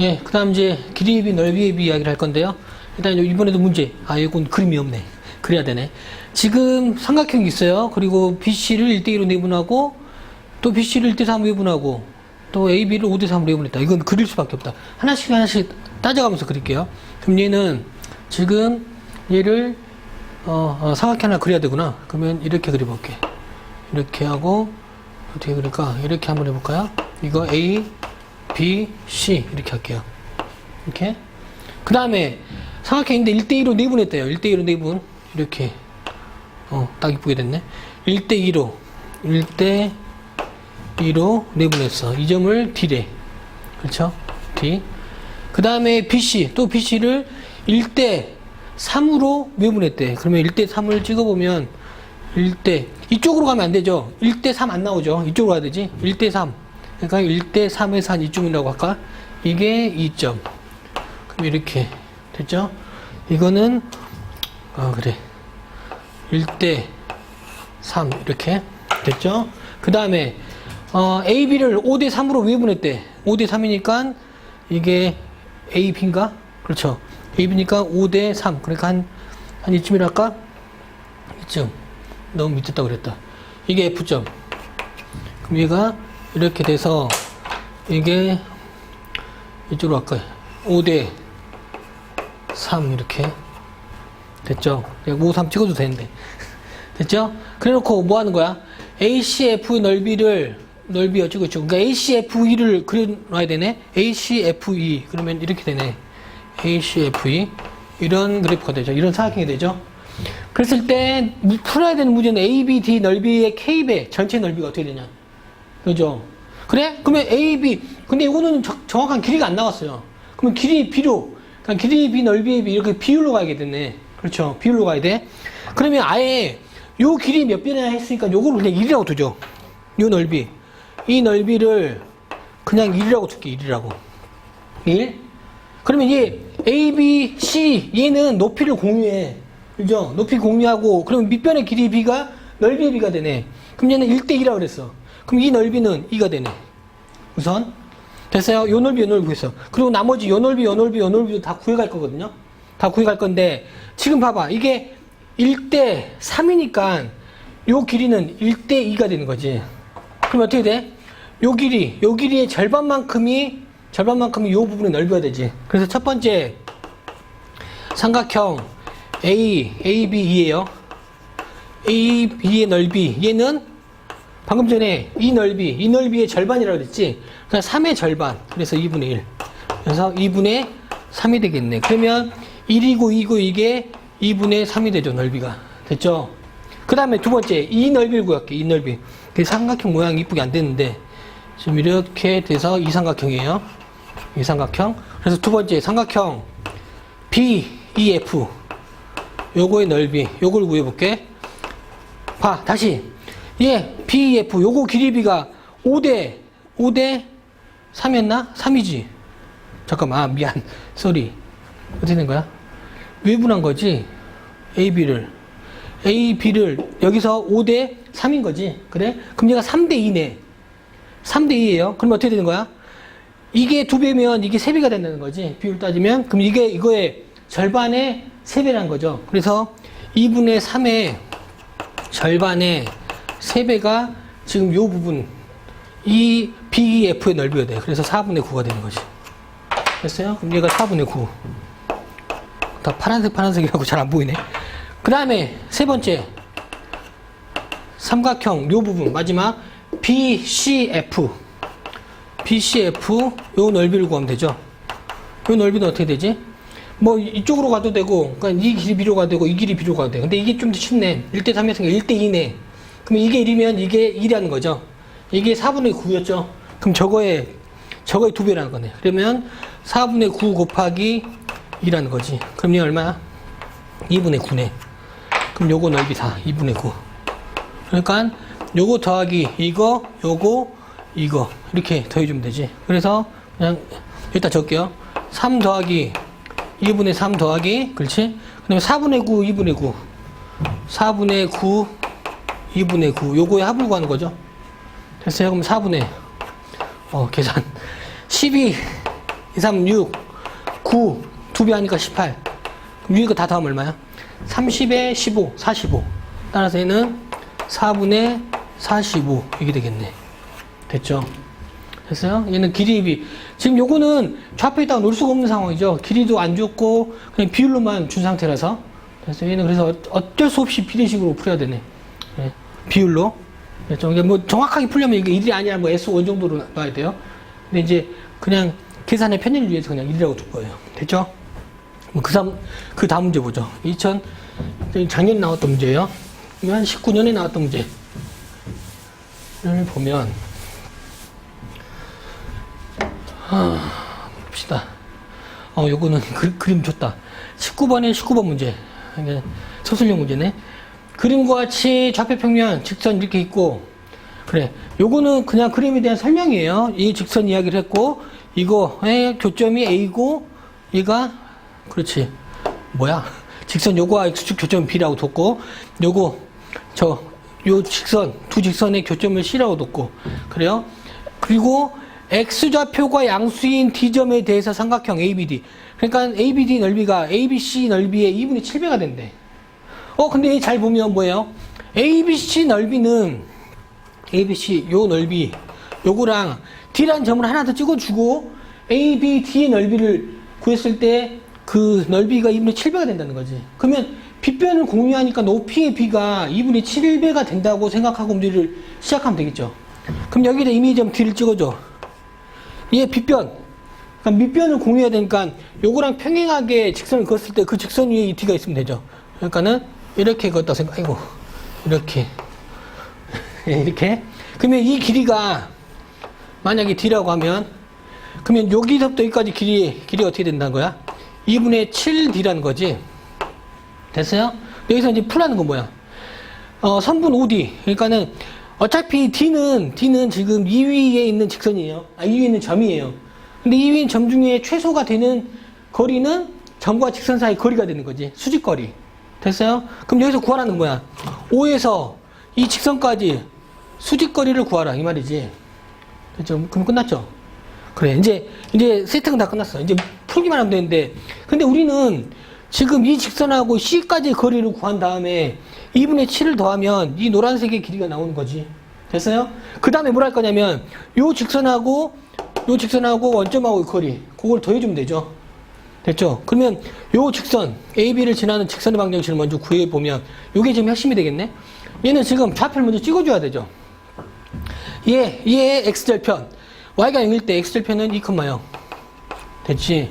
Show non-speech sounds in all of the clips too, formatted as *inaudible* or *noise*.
예, 그 다음 이제 길이에 비해 넓이에 비해 이야기를 할 건데요. 일단 이번에도 문제. 아, 이건 그림이 없네. 그래야 되네. 지금 삼각형이 있어요. 그리고 BC를 1대2로 내분하고 또 BC를 1대3으로 내분하고 또 AB를 5대3으로 내분했다. 이건 그릴 수밖에 없다. 하나씩 하나씩 따져가면서 그릴게요. 그럼 얘는 지금 얘를 어, 어, 삼각형 하나 그려야 되구나. 그러면 이렇게 그려볼게. 이렇게 하고 어떻게 그릴까? 이렇게 한번 해볼까요? 이거 A, B, C 이렇게 할게요. 이렇게. 그 다음에 삼각형인데 1대2로 내분했대요. 1대2로 내분. 이렇게. 어, 딱 이쁘게 됐네. 1대2로. 1대2로 내분했어. 이 점을 D래. 그렇죠? D. 그 다음에 BC. 또 BC를 1대3으로 내분했대. 그러면 1대3을 찍어보면 1대. 이쪽으로 가면 안 되죠. 1대3 안 나오죠. 이쪽으로 가야 되지. 1대3. 그러니까 1대 3에서 한 이쯤이라고 할까? 이게 2점. 그럼 이렇게. 됐죠? 이거는, 아, 그래. 1대 3. 이렇게. 됐죠? 그 다음에, 어, AB를 5대 3으로 외분했대. 5대 3이니까 이게 AB인가? 그렇죠. AB니까 5대 3. 그러니까 한, 한 이쯤이랄까? 이쯤. 너무 밑에 있다 그랬다. 이게 F점. 그럼 얘가 이렇게 돼서 이게 이쪽으로 갈까요? 5대 3 이렇게 됐죠? 5, 3 찍어도 되는데 *laughs* 됐죠? 그래 놓고 뭐 하는 거야? ACF의 넓이를 넓이 어쩌고 저쩌고 그러니까 ACFE를 그려놔야 되네 ACFE 그러면 이렇게 되네 ACFE 이런 그래프가 되죠 이런 사각형이 되죠 그랬을 때 무- 풀어야 되는 문제는 ABD 넓이의 K배 전체 넓이가 어떻게 되냐 그죠? 그래? 그러면 A, B. 근데 이거는 적- 정확한 길이가 안 나왔어요. 그러면 길이 B로, 그러니까 길이 B, 넓이 B 이렇게 비율로 가야겠네. 그렇죠. 비율로 가야 돼. 그러면 아예 요 길이 몇 배나 했으니까 요거를 그냥 1이라고 두죠. 요 넓이. 이 넓이를 그냥 1이라고 둘게, 1이라고. 1. 그러면 얘 A, B, C 얘는 높이를 공유해. 그죠? 높이 공유하고 그러면 밑변의 길이 B가 넓이의 B가 되네. 그럼 얘는 1대2라고 그랬어. 그럼 이 넓이는 2가 되네. 우선 됐어요? 요 넓이 요 넓이 구했어. 그리고 나머지 요 넓이 요 넓이 요 넓이도 다 구해갈 거거든요. 다 구해갈 건데 지금 봐봐. 이게 1대 3이니까 요 길이는 1대 2가 되는 거지. 그럼 어떻게 돼? 요 길이 요 길이의 절반만큼이 절반만큼이 요 부분의 넓이가 되지. 그래서 첫 번째 삼각형 A, A, B, 2예요. A, B의 넓이 얘는 방금 전에 이 넓이, 이 넓이의 절반이라고 그랬지? 그러니까 3의 절반. 그래서 2분의 1. 그래서 2분의 3이 되겠네. 그러면 1이고 2고 이게 2분의 3이 되죠, 넓이가. 됐죠? 그 다음에 두 번째, 이 넓이를 구할게, 이 넓이. 그 삼각형 모양이 이쁘게 안 되는데, 지금 이렇게 돼서 이 삼각형이에요. 이 삼각형. 그래서 두 번째, 삼각형 B, E, F. 요거의 넓이, 요걸 구해볼게. 봐, 다시. 예, BF, 요거 길이비가 5대, 5대 3이었나? 3이지. 잠깐만, 아, 미안. *laughs* 쏘리. 어떻게 된 거야? 외분한 거지? AB를. AB를 여기서 5대 3인 거지. 그래? 그럼 얘가 3대 2네. 3대 2예요. 그럼 어떻게 되는 거야? 이게 두 배면 이게 세 배가 된다는 거지. 비율 따지면. 그럼 이게 이거의 절반의 세 배란 거죠. 그래서 2분의 3의 절반의 세배가 지금 요 부분 이 BEF의 넓이가 돼. 그래서 4분의 9가 되는 거지. 됐어요? 그럼 얘가 4분의 9. 다 파란색 파란색이라고 잘 안 보이네. 그 다음에 세 번째 삼각형 요 부분 마지막 BCF BCF 요 넓이를 구하면 되죠. 요 넓이는 어떻게 되지? 뭐 이쪽으로 가도 되고 그러니까 이 길이 B로 가도 되고 이 길이 B로 가도 돼. 근데 이게 좀 더 쉽네. 1대 3이었으니까 1대 2네. 그러면 이게 1이면 이게 1이라는 거죠. 이게 4분의 9였죠. 그럼 저거에 저거의 두 배라는 거네. 그러면 4분의 9 곱하기 2라는 거지. 그럼 이게 얼마야? 2분의 9네. 그럼 요거 넓이 4. 2분의 9. 그러니까 요거 더하기 이거, 요거, 이거 이렇게 더해주면 되지. 그래서 그냥 일단 적게요. 3 더하기 2분의 3 더하기 그렇지? 그다음에 4분의 9, 2분의 9. 4분의 9, 2분의 9. 요거의 합을 구하는 거죠. 됐어요? 그럼 4분의 어, 계산. 12 2, 3, 6, 9, 2배 하니까 18. 그럼 위에 거다 더하면 얼마야? 30에 15, 45. 따라서 얘는 4분의 45 이게 되겠네. 됐죠? 됐어요? 얘는 길이 비 지금 요거는 좌표에다가 놓을 수가 없는 상황이죠. 길이도 안 줬고 그냥 비율로만 준 상태라서 그래서 얘는 그래서 어- 어쩔 수 없이 비례식으로 풀어야 되네. 예, 비율로. 그렇죠? 뭐 정확하게 풀려면 이게 1이 아니라 뭐 S5 정도로 놔야 돼요. 근데 이제 그냥 계산의 편의를 위해서 그냥 1이라고 둘 거예요. 됐죠? 뭐그 다음, 그 다음 문제 보죠. 2000, 작년 나왔던 문제예요. 그러면 19년에 나왔던 문제 를 보면, 아, 봅시다. 어, 요거는 그, 그림 좋다. 19번에 19번 문제. 서술형 문제네. 그림과 같이 좌표 평면, 직선 이렇게 있고, 그래. 요거는 그냥 그림에 대한 설명이에요. 이 직선 이야기를 했고, 이거의 교점이 A고, 얘가, 그렇지. 뭐야? 직선 요거와 X축 교점 B라고 뒀고, 요거, 저, 요 직선, 두 직선의 교점을 C라고 뒀고, 그래요? 그리고 X좌표가 양수인 D점에 대해서 삼각형 ABD. 그러니까 ABD 넓이가 ABC 넓이의 2분의 7배가 된대. 어, 근데 잘 보면 뭐예요? ABC 넓이는 ABC 요 넓이 요거랑 D라는 점을 하나 더 찍어주고 AB, D의 넓이를 구했을 때 그 넓이가 2분의 7배가 된다는 거지. 그러면 빗변을 공유하니까 높이의 B가 2분의 7배가 된다고 생각하고 문제를 시작하면 되겠죠. 그럼 여기다 이미지점 D를 찍어줘. 얘 빗변. 그러니까 밑변을 공유해야 되니까 요거랑 평행하게 직선을 그었을 때 그 직선 위에 이 D가 있으면 되죠. 그러니까는 이렇게 그었다 생각, 아이고. 이렇게. 예, *laughs* 이렇게. 그러면 이 길이가 만약에 D라고 하면 그러면 여기서부터 여기까지 길이 길이 어떻게 된다는 거야? 2분의 7D라는 거지. 됐어요? 여기서 이제 풀라는 건 뭐야? 어, 선분 OD. 그러니까는 어차피 D는 D는 지금 2위에 있는 직선이에요. 아, 2위에 있는 점이에요. 근데 2위에 있는 점 중에 최소가 되는 거리는 점과 직선 사이 거리가 되는 거지. 수직거리. 됐어요? 그럼 여기서 구하라는 거야. 5에서 이 직선까지 수직거리를 구하라 이 말이지. 됐죠? 그럼 끝났죠? 그래 이제 이제 세팅은 다 끝났어. 이제 풀기만 하면 되는데 근데 우리는 지금 이 직선하고 C까지 거리를 구한 다음에 2분의 7을 더하면 이 노란색의 길이가 나오는 거지. 됐어요? 그 다음에 뭘 할 거냐면 요 직선하고 요 직선하고 원점하고 거리 그걸 더해주면 되죠. 됐죠? 그러면 요 직선 AB를 지나는 직선의 방정식을 먼저 구해 보면 요게 지금 핵심이 되겠네. 얘는 지금 좌표를 먼저 찍어줘야 되죠. 얘, 얘의 x절편 y가 0일 때 x절편은 2,0 됐지?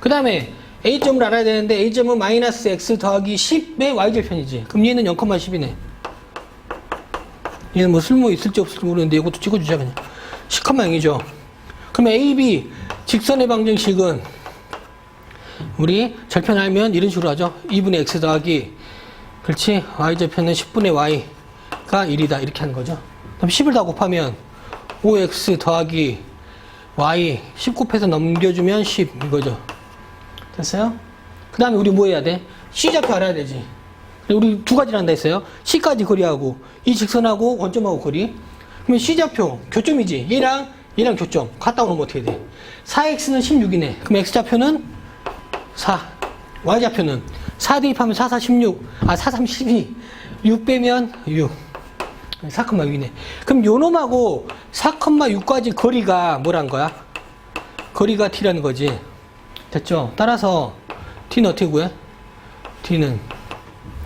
그 다음에 a점을 알아야 되는데 a점은 마이너스 x 더하기 10의 y절편이지. 그럼 얘는 0,10이네. 얘는 뭐 쓸모 있을지 없을지 모르는데 이것도 찍어주자 그냥. 10,0이죠. 그러면 AB 직선의 방정식은 우리 절편 알면 이런 식으로 하죠. 2분의 x 더하기 그렇지? y절편은 10분의 y가 1이다 이렇게 하는 거죠. 그럼 10을 다 곱하면 5x 더하기 y 10 곱해서 넘겨주면 10 이거죠. 됐어요? 그 다음에 우리 뭐 해야 돼? C좌표 알아야 되지. 우리 두 가지를 한다 했어요. C까지 거리하고 이 직선하고 원점하고 거리. 그러면 C좌표 교점이지. 얘랑 얘랑 교점. 갔다 오면 어떻게 돼? 4x는 16이네. 그럼 x좌표는 4. y좌표는 4 대입하면 4, 4, 16. 아, 4, 3, 12. 6 빼면 6. 4,6이네. 그럼 요 놈하고 4,6까지 거리가 뭐란 거야? 거리가 t라는 거지. 됐죠? 따라서 t는 어떻게 구해? t는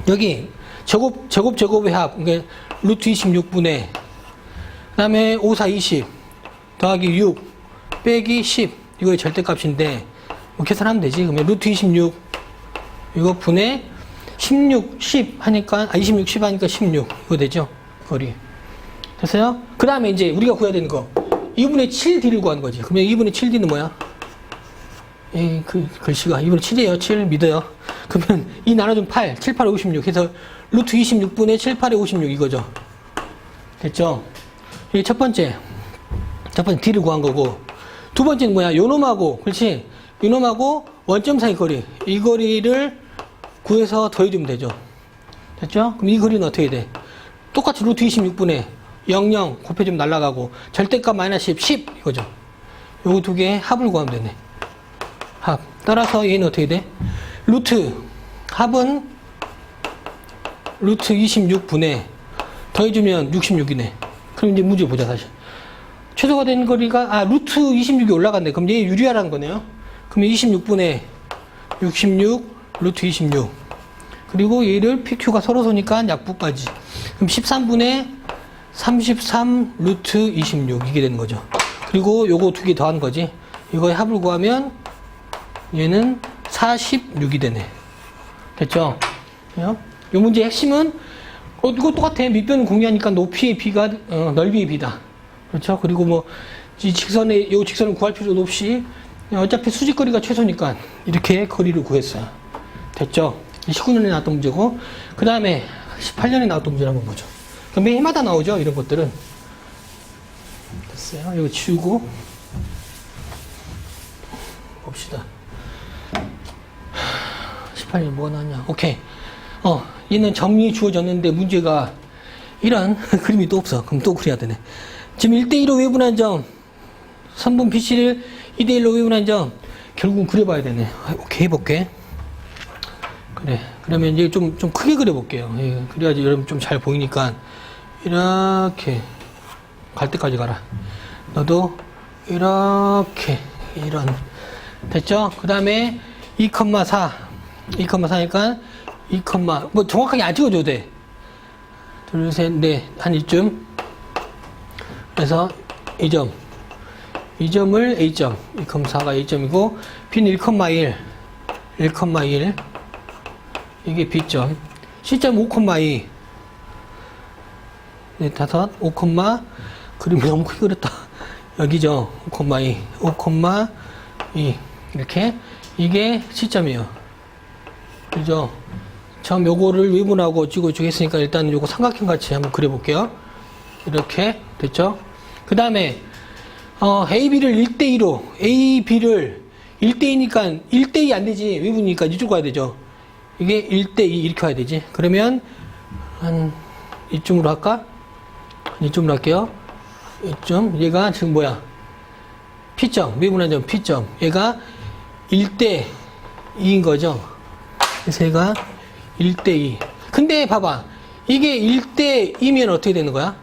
여기 제곱 제곱 제곱의 합 그러니까 루트 26분의 그 다음에 5, 4, 20 더하기 6 빼기 10 이거의 절대값인데 뭐 계산하면 되지. 그러면 루트 26 이거 분의 16, 10 하니까 아 26, 10 하니까 16 이거 되죠? 거리 됐어요? 그 다음에 이제 우리가 구해야 되는 거 2분의 7D를 구하는 거지. 그러면 2분의 7D는 뭐야? 이 그, 글씨가 2분의 7이에요. 7 믿어요. 그러면 이 나눠준 8, 7, 8에 56 해서 루트 26분의 7, 8에 56 이거죠. 됐죠? 이게 첫 번째. 첫 번째 D를 구한 거고 두 번째는 뭐야? 요 놈하고 그렇지? 요 놈하고 원점 사이 거리 이 거리를 구해서 더해주면 되죠. 됐죠? 그럼 이 거리는 어떻게 돼? 똑같이 루트 26분의 00 곱해주면 날라가고 절대값 마이너스 10, 10 이거죠. 요거 두 개의 합을 구하면 되네. 합. 따라서 얘는 어떻게 돼? 루트 합은 루트 26분에 더해주면 66이네. 그럼 이제 문제 보자 다시. 최소가 된 거리가 아 루트 26이 올라갔네. 그럼 얘 유리하라는 거네요. 그럼 26분에 66 루트 26 그리고 얘를 PQ가 서로 서니까 약분까지. 그럼 13분에 33 루트 26 이게 되는 거죠. 그리고 요거 두 개 더한 거지. 이거의 합을 구하면 얘는 46이 되네. 됐죠? 요 문제의 핵심은 어, 이거 똑같아. 밑변 공유하니까 높이의 비가 어, 넓이의 비다. 그렇죠? 그리고 뭐 이 직선의 요 직선을 구할 필요도 없이 어차피 수직거리가 최소니까 이렇게 거리를 구했어요. 됐죠? 19년에 나왔던 문제고 그 다음에 18년에 나왔던 문제를 한번 보죠. 그럼 매 해마다 나오죠. 이런 것들은 됐어요. 이거 지우고 봅시다. 18년 뭐가 나왔냐? 오케이. 어, 얘는 정리 주어졌는데 문제가 이런 *laughs* 그림이 또 없어. 그럼 또 그려야 되네. 지금 1대1로 외분한 점, 선분 BC를 2대1로 외분한 점, 결국은 그려봐야 되네. 아, 오케이, 해볼게. 그래. 그러면 이제 좀, 좀 크게 그려볼게요. 예, 그래야지 여러분 좀 잘 보이니까. 이렇게. 갈 때까지 가라. 너도 이렇게. 이런. 됐죠? 그 다음에 2,4. 2,4니까 2, 뭐 정확하게 안 찍어줘도 돼. 둘, 셋, 넷. 한 이쯤. 그래서 이 점. 이 점을 A점. 2,4가 A점이고, B는 1,1. 1,1. 이게 B점. C점 5,2. 네, 다섯, 5, 그림이 너무 크게 그렸다. 여기죠. 5,2. 5,2. 이렇게. 이게 C점이에요. 그죠? 처음 요거를 위분하고 찍어 주겠으니까 일단 요거 삼각형 같이 한번 그려볼게요. 이렇게. 됐죠? 그 다음에, 어, AB를 1대2로, AB를 1대2니까 1대2 안 되지. 위분이니까 이쪽 가야 되죠. 이게 1대2 이렇게 와야 되지. 그러면, 한, 이쯤으로 할까? 이쯤으로 할게요. 이쯤. 얘가 지금 뭐야? P점. 미분한 점 P점. 얘가 1대 2인 거죠. 그래서 얘가 1대 2. 근데 봐봐. 이게 1대 2면 어떻게 되는 거야?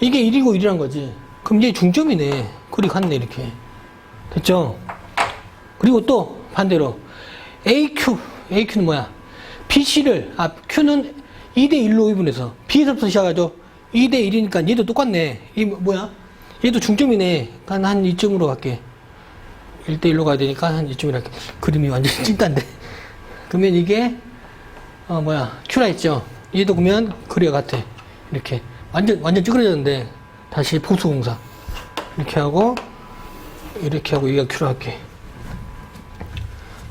이게 1이고 1이란 거지. 그럼 얘 중점이네. 그리 갔네, 이렇게. 됐죠? 그리고 또 반대로 AQ, AQ는 뭐야? BC를, 아, Q는 2대 1로 2분해서 B에서부터 시작하죠. 2대 1이니까 얘도 똑같네. 이 뭐야? 얘도 중점이네. 한, 한 이쯤으로 갈게. 1대 1로 가야 되니까 한 할게. 그림이 완전 *laughs* 찐딴데. 그러면 이게, 어, 뭐야. Q라 했죠. 얘도 그러면 그려 같아. 이렇게. 완전, 완전 찌그러졌는데. 다시 보수공사. 이렇게 하고, 이렇게 하고, 얘가 Q로 할게.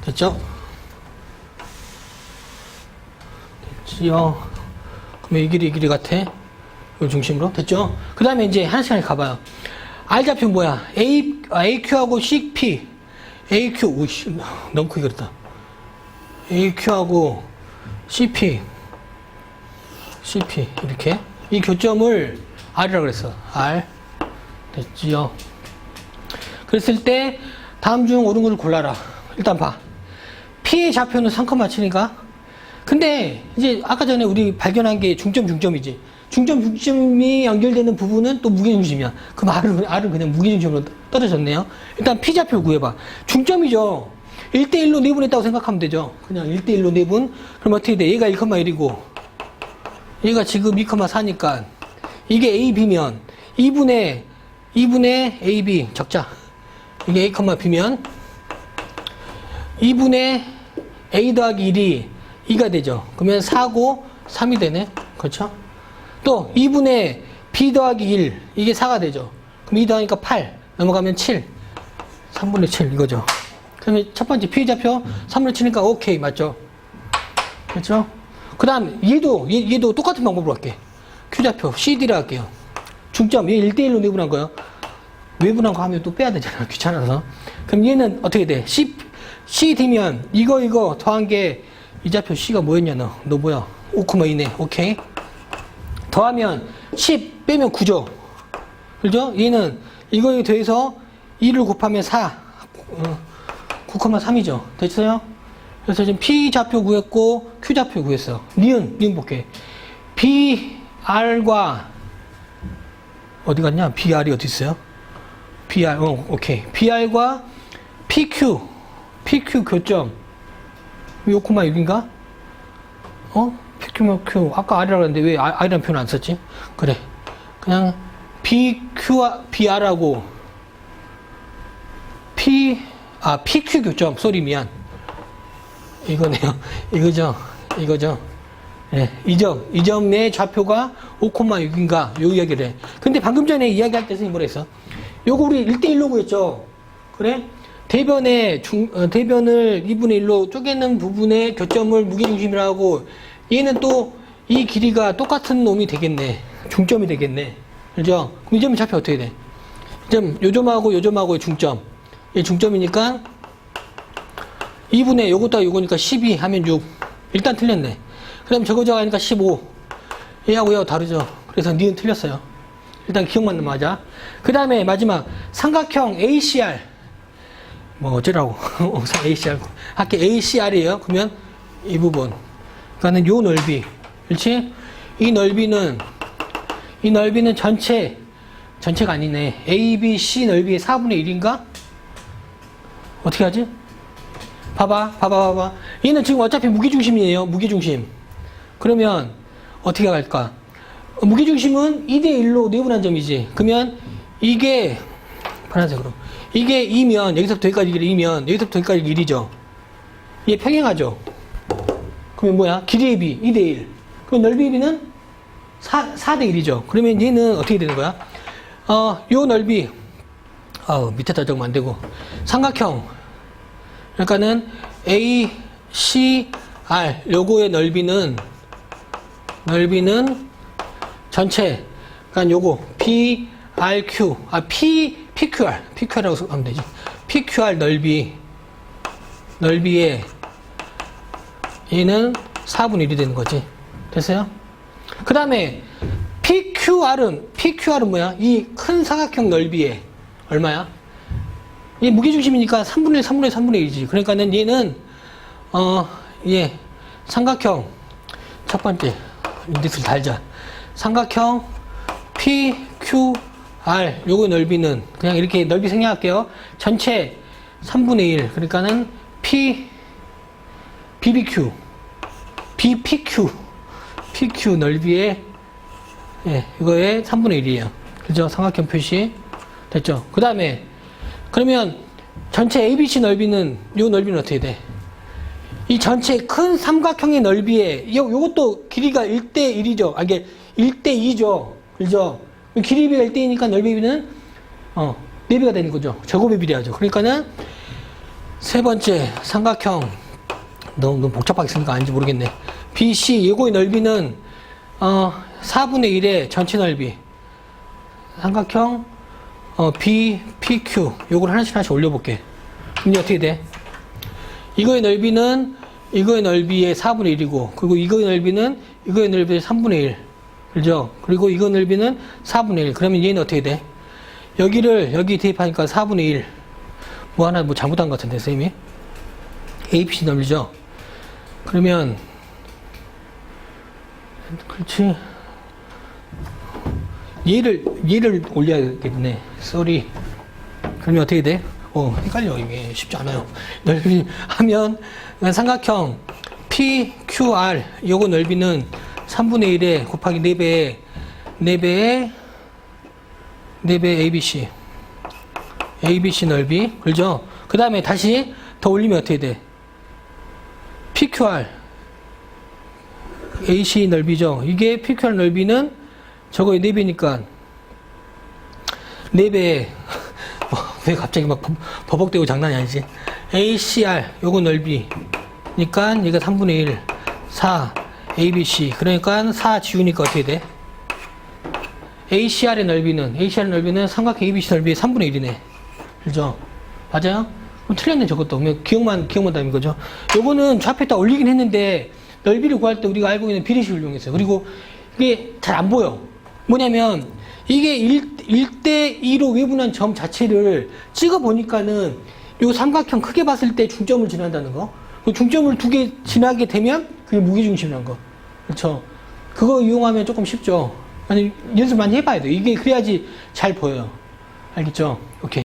됐죠? 됐지요? 그러면 이 길이 이 길이 같아. 이 중심으로. 됐죠? 그 다음에 이제 하나씩 하나씩 가봐요. R좌표 뭐야? A, AQ하고 CP. AQ, 오씨, 너무 크게 그렸다. AQ하고 CP. CP. 이렇게. 이 교점을 R이라고 그랬어. R. 됐지요? 그랬을 때, 다음 중 옳은 것을 골라라. 일단 봐. P의 좌표는 3,7이니까. 근데, 이제 아까 전에 우리 발견한 게 중점, 중점이지. 중점, 중점이 연결되는 부분은 또 무게중심이야. 그럼 R은, R은 그냥 무게중심으로 떨어졌네요. 일단 P 좌표 구해봐. 중점이죠. 1대1로 내분했다고 생각하면 되죠. 그냥 1대1로 내분. 그럼 어떻게 돼? 얘가 1,1이고, 얘가 지금 2,4니까, 이게 AB면, 2분의, 2분의 AB, 적자. 이게 A, B면, 2분의 A 더하기 1이 2가 되죠. 그러면 4고 3이 되네. 그렇죠? 또 2분의 B 더하기 1 이게 4가 되죠. 그럼 2 더하니까 8 넘어가면 7 3분의 7 이거죠. 그러면 첫 번째 좌표 3분의 7이니까 오케이 맞죠? 그렇죠? 그 다음 얘도 얘, 얘도 똑같은 방법으로 할게. Q 좌표 CD로 할게요. 중점 얘 1대1로 내분한 거예요. 외분한 거 하면 또 빼야 되잖아. 귀찮아서. 그럼 얘는 어떻게 돼? C, CD면 이거 이거 더한 게이 좌표 C가 뭐였냐 너? 너 뭐야? 5,2네. 오케이. 더하면 10 빼면 9죠. 그죠? 얘는 이거에 더해서 2를 곱하면 4. 어, 9,3이죠. 됐어요? 그래서 지금 P 좌표 구했고 Q 좌표 구했어. 니은, 니은 볼게. BR과 어디 갔냐? BR이 어디 있어요? BR, 어, 오케이. BR과 PQ, PQ 교점. 요 코마 6인가? 어? PQ만 Q. 아까 R이라고 했는데 왜 I- R이라는 표현 안 썼지? 그래. 그냥 BQ, BR하고 P, 아, PQ 교점. 쏘리 미안. 이거네요. *laughs* 이거죠. 이거죠. 예, 이 점, 이 점의 좌표가 5,6인가, 요 이야기를 해. 근데 방금 전에 이야기할 때 선생님 뭐라 했어? 요거 우리 1대1로 구했죠? 그래? 대변의 중, 어, 대변을 2분의 1로 쪼개는 부분의 교점을 무게중심이라고 얘는 또 이 길이가 똑같은 놈이 되겠네. 중점이 되겠네. 그죠? 그럼 이 점의 좌표 어떻게 돼? 이 점, 요 점하고 요 점하고의 중점. 얘 중점이니까 2분의 요것도 요거니까 12 하면 6. 일단 틀렸네. 그 다음에 저거 저거 하니까 15. 얘하고 얘하고 다르죠. 그래서 니은 틀렸어요. 일단 기억만 나 맞아. 그 다음에 마지막 삼각형 ACR. 뭐 어쩌라고. *laughs* ACR. 할게 ACR이에요. 그러면 이 부분. 그러니까는 요 넓이. 그렇지? 이 넓이는 이 넓이는 전체 전체가 아니네. ABC 넓이의 4분의 1인가? 어떻게 하지? 봐봐, 봐봐, 봐봐. 얘는 지금 어차피 무게중심이에요. 무게중심. 그러면 어떻게 갈까? 어, 무게 중심은 2대 1로 내분한 점이지. 그러면 이게, 파란색으로. 이게 2면, 여기서부터 여기까지 길이 2면, 여기서부터 여기까지 길이죠. 얘 평행하죠. 그러면 뭐야? 길이의 비, 2대 1. 그럼 넓이의 비는 4, 4대 1이죠. 그러면 얘는 어떻게 되는 거야? 어, 요 넓이, 아 밑에다 적으면 안 되고. 삼각형. 그러니까는 A, C, R 요거의 넓이는 넓이는 전체 그러니까 요거 P, R, Q 아 P, PQR PQR라고 하면 되지 PQR 넓이 넓이에 얘는 4분의 1이 되는 거지 됐어요? 그 다음에 PQR은 PQR은 뭐야? 이 큰 사각형 넓이에 얼마야? 얘 무게중심이니까 3분의 1, 3분의 1, 3분의 1이지. 그러니까는 얘는, 어, 예, 삼각형, 첫 번째, 인덱스를 달자. 삼각형 P, Q, R, 요거 넓이는 그냥 이렇게 넓이 생략할게요. 전체 3분의 1. 그러니까는 P, BBQ, BPQ, PQ 넓이에, 예, 이거의 3분의 1이에요. 그죠? 삼각형 표시. 됐죠? 그 다음에, 그러면 전체 ABC 넓이는 요 넓이는 어떻게 돼? 이 전체 큰 삼각형의 넓이에 요 요것도 길이가 1대 1이죠. 아 이게 1대 2죠. 그죠? 길이비가 1대 2니까 넓이비는 어, 4배가 되는 거죠. 제곱에 비례하죠. 그러니까는 세 번째 삼각형 너무, 너무 복잡하게 쓰니까 아닌지 모르겠네. BC 예고의 넓이는 어, 4분의 1의 전체 넓이. 삼각형 어, B, PQ 요걸 하나씩 하나씩 올려볼게. 이제 어떻게 돼? 이거의 넓이는 이거의 넓이의 4분의 1이고 그리고 이거의 넓이는 이거의 넓이의 3분의 1 그죠? 그리고 이거 넓이는 4분의 1 그러면 얘는 어떻게 돼? 여기를 여기 대입하니까 4분의 1 뭐 하나 뭐 잘못한 것 같은데 선생님이 ABC 넓이죠? 그러면 그렇지 얘를 얘를 올려야겠네. 쏘리. 그러면 어떻게 돼? 어, 헷갈려 이게 쉽지 않아요. 넓이 하면 삼각형 PQR 요거 넓이는 3분의 1에 곱하기 4배에 4배에 4배 ABC ABC 넓이 그죠? 그 다음에 다시 더 올리면 어떻게 돼? PQR AC 넓이죠. 이게 PQR 넓이는 저거의 4배니까 4배 왜 갑자기 막 버- 버벅대고 장난이 아니지? ACR 요거 넓이니까 얘가 3분의 1 4 ABC 그러니까 4 지우니까 어떻게 돼? ACR의 넓이는 ACR 넓이는 삼각형 ABC 넓이의 3분의 1이네. 그죠? 맞아요? 그럼 틀렸네 저것도. 기억만 기억만 담은 거죠. 요거는 좌표에다 올리긴 했는데 넓이를 구할 때 우리가 알고 있는 비례식을 이용했어요. 그리고 이게 잘 안 보여. 뭐냐면 이게 1, 1대 2로 외분한 점 자체를 찍어 보니까는 요 삼각형 크게 봤을 때 중점을 지난다는 거. 그 중점을 두 개 지나게 되면 그게 무게중심이란 거. 그렇죠. 그거 이용하면 조금 쉽죠. 아니 연습 많이 해봐야 돼. 이게 그래야지 잘 보여요. 알겠죠? 오케이.